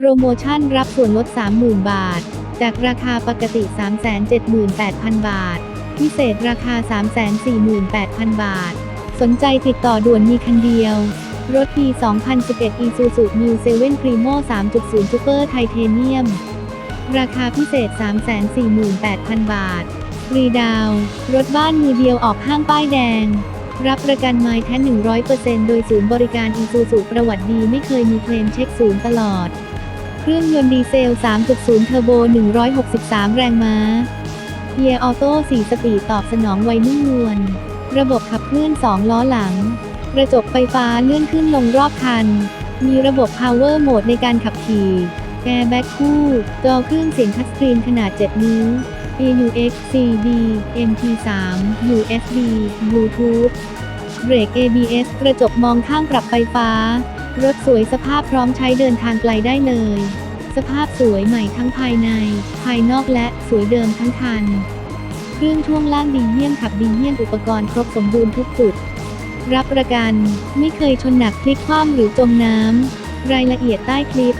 โปรโมชั่นรับส่วนลด 30,000 บาท จากราคาปกติ 378,000 บาท พิเศษราคา 348,000 บาท สนใจติดต่อด่วนมีคันเดียว รถปี 2011 Isuzu New 7 Primo 3.0 Super Titanium ราคาพิเศษ 348,000 บาทฟรีดาวน์รถบ้านมือเดียวออกห้างป้ายแดง รับประกันไม้แท้100%โดยศูนย์บริการอีซูซูประวัติดีไม่เคยมีเคลมเช็คศูนย์ตลอด เครื่องยนต์ดีเซล 3.0 เทอร์โบ 163 แรงม้าเกียร์ออโต้4สปีดตอบสนองไวนุ่มนวล ระบบขับเคลื่อน 2 ล้อหลัง กระจกไฟฟ้าเลื่อนขึ้นลงรอบคัน มีระบบ Power Mode ในการขับขี่แอร์แบ็กคู่จอเครื่องเสียงทัชสกรีนขนาด 7 นิ้ว AUX CD MP3 USB Bluetooth เบรก ABS กระจกมองข้างปรับไฟฟ้า รถสวยสภาพพร้อมใช้เดินทางไกลได้เลย สภาพสวยใหม่ทั้งภายใน ภายนอกและสวยเดิมทั้งคัน เครื่องช่วงล่างดีเยี่ยมขับดีเยี่ยมอุปกรณ์ครบสมบูรณ์ทุกจุด รับประกัน ไม่เคยชนหนักพลิกคว่ำหรือจมน้ำ รายละเอียดใต้คลิป